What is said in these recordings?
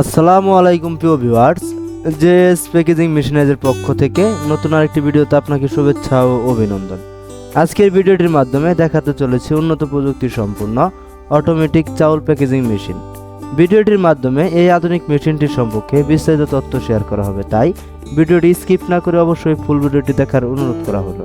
আসসালামু আলাইকুম প্রিয় ভিউয়ার্স জেএস প্যাকেজিং মেশিনাইজের পক্ষ থেকে নতুন আরেকটি ভিডিওতে আপনাকে শুভেচ্ছা ও অভিনন্দন। আজকের ভিডিওটির মাধ্যমে দেখাতে চলেছি উন্নত প্রযুক্তি সম্পূর্ণ অটোমেটিক চাউল প্যাকেজিং মেশিন ভিডিওটির মাধ্যমে এই আধুনিক মেশিনটির সম্পর্কে বিস্তারিত তথ্য শেয়ার করা হবে, তাই ভিডিওটি স্কিপ না করে অবশ্যই ফুল ভিডিওটি দেখার অনুরোধ করা হলো।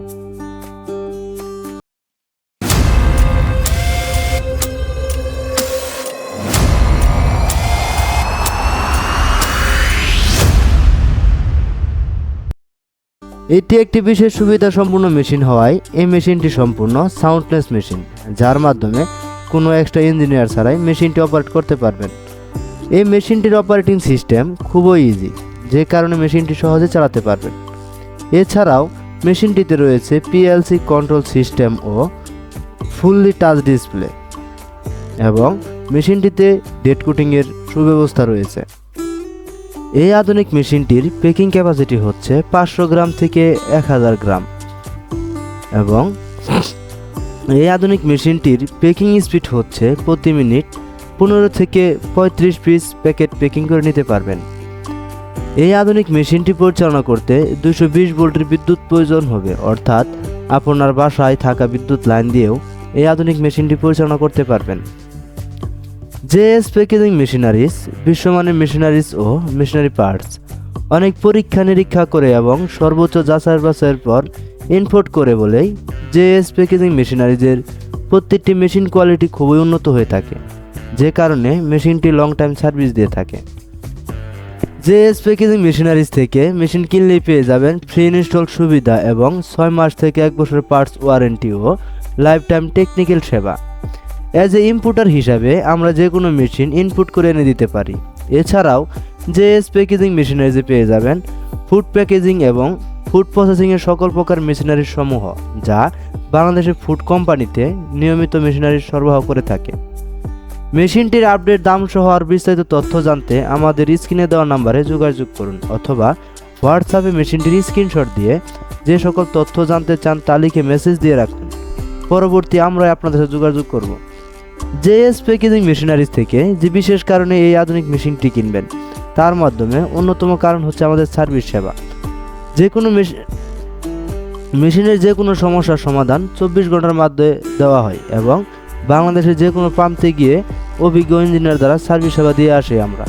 এটি একটি বিশেষ সুবিধা সম্পূর্ণ মেশিন হওয়ায় এই মেশিনটি সম্পূর্ণ সাউন্ডলেস মেশিন যার মাধ্যমে কোনো এক্সট্রা ইঞ্জিনিয়ার ছাড়াই মেশিনটি অপারেট করতে পারবেন। এই মেশিনটির অপারেটিং সিস্টেম খুবই ইজি যে কারণে মেশিনটি সহজে চালাতে পারবেন। এছাড়াও মেশিনটিতে রয়েছে পিএলসি কন্ট্রোল সিস্টেম ও ফুললি টাচ ডিসপ্লে এবং মেশিনটিতে ডেট কুটিংয়ের সুব্যবস্থা রয়েছে। এই আধুনিক মেশিনটির পেকিং ক্যাপাসিটি হচ্ছে পাঁচশো গ্রাম থেকে এক হাজার গ্রাম। এবং এই আধুনিক মেশিনটির পেকিং স্পিড হচ্ছে প্রতি মিনিট পনেরো থেকে পঁয়ত্রিশ পিস প্যাকেট পেকিং করে নিতে পারবেন। এই আধুনিক মেশিনটি পরিচালনা করতে দুশো বিশ ভোল্টের বিদ্যুৎ প্রয়োজন হবে, অর্থাৎ আপনার বাসায় থাকা বিদ্যুৎ লাইন দিয়েও এই আধুনিক মেশিনটি পরিচালনা করতে পারবেন। জেএস প্যাকেজিং মেশিনারিজ বিশ্বমানের মেশিনারিজ ও মেশিনারি পার্টস অনেক পরীক্ষা নিরীক্ষা করে এবং সর্বোচ্চ যাচাই বাছাইয়ের পর ইনপোর্ট করে বলেই জেএস প্যাকেজিং মেশিনারিজের প্রত্যেকটি মেশিন কোয়ালিটি খুবই উন্নত হয়ে থাকে, যে কারণে মেশিনটি লং টাইম সার্ভিস দিয়ে থাকে। জেএস প্যাকেজিং মেশিনারিজ থেকে মেশিন কিনলেই পেয়ে যাবেন ফ্রি ইনস্টল সুবিধা এবং ছয় মাস থেকে এক বছরের পার্টস ওয়ারেন্টি ও লাইফ টাইম টেকনিক্যাল সেবা। অ্যাজ এ ইনপুটার হিসাবে আমরা যে কোনো মেশিন ইনপুট করে এনে দিতে পারি। এছাড়াও জেএস প্যাকেজিং মেশিনারিজে পেয়ে যাবেন ফুড প্যাকেজিং এবং ফুড প্রসেসিংয়ের সকল প্রকার মেশিনারির সমূহ, যা বাংলাদেশের ফুড কোম্পানিতে নিয়মিত মেশিনারি সরবরাহ করে থাকে। মেশিনটির আপডেট দাম সহ আর বিস্তারিত তথ্য জানতে আমাদের স্ক্রিনে দেওয়া নাম্বারে যোগাযোগ করুন অথবা হোয়াটসঅ্যাপে মেশিনটির স্ক্রিনশট দিয়ে যে সকল তথ্য জানতে চান তা লিখে মেসেজ দিয়ে রাখুন। পরবর্তী আমরা আপনাদের সাথে যোগাযোগ করব। জেএস প্যাকেজিং মেশিনারিজ থেকে যে বিশেষ কারণে এই আধুনিক মেশিনটি কিনবেন, তার মাধ্যমে অন্যতম কারণ হচ্ছে আমাদের সার্ভিস সেবা। যে কোনো মেশিনের যে কোনো সমস্যার সমাধান চব্বিশ ঘণ্টার মাধ্যমে দেওয়া হয় এবং বাংলাদেশের যে কোনো প্রান্তে গিয়ে অভিজ্ঞ ইঞ্জিনিয়ার দ্বারা সার্ভিস সেবা দিয়ে আসি আমরা।